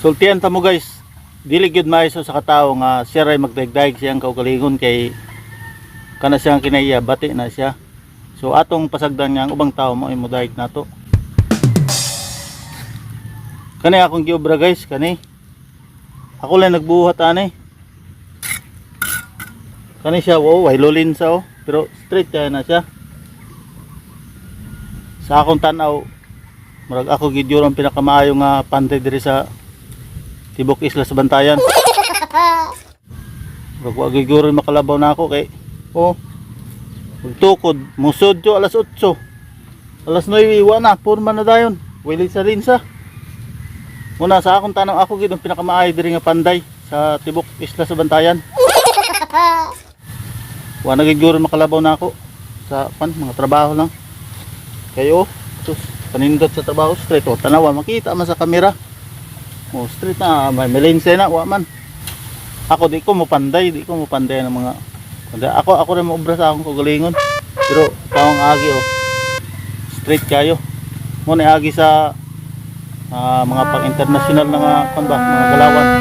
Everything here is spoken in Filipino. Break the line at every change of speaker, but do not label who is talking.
Sultian ta mo guys. Dili gyud maiso sa katao nga siya ray magdaigdaig siyang kaugalingon kay kana siyang kinaiya bati na siya. So atong pasagdan nga ang ubang tao mo imo daig nato. Kani akong giobra guys, kani. Ako lang nagbuhat ani. Kani siya, wow, way lulin sa oh. Pero straight kaya na siya. Sa akong tanaw, murag ako gidyo ang pinakamaayo nga pantay diri sa Tibok Isla sa Bantayan. Murag wa giguro makalabaw na ako kay oh. Magtukod, musod yo alas 8. Alas 9 iwa na, purma na dayon. Wili sa rinsa. Muna sa akong tanong ako gid ang pinakamaayo diri nga panday sa Tibok Isla sa Bantayan. Wa na giguro makalabaw na ako sa pan mga trabaho lang. Kayo, sus, panindot sa trabaho straight oh, tanawa makita man sa kamera. Oh, straight na may melense na wa man. Ako di ko mo panday, di ko mo panday ng mga ako ako rin maobra sa akong kagalingon. Pero tawang agi oh. Straight kayo. Mo na agi sa ah, mga pang international na mga kan ba, mga galawan.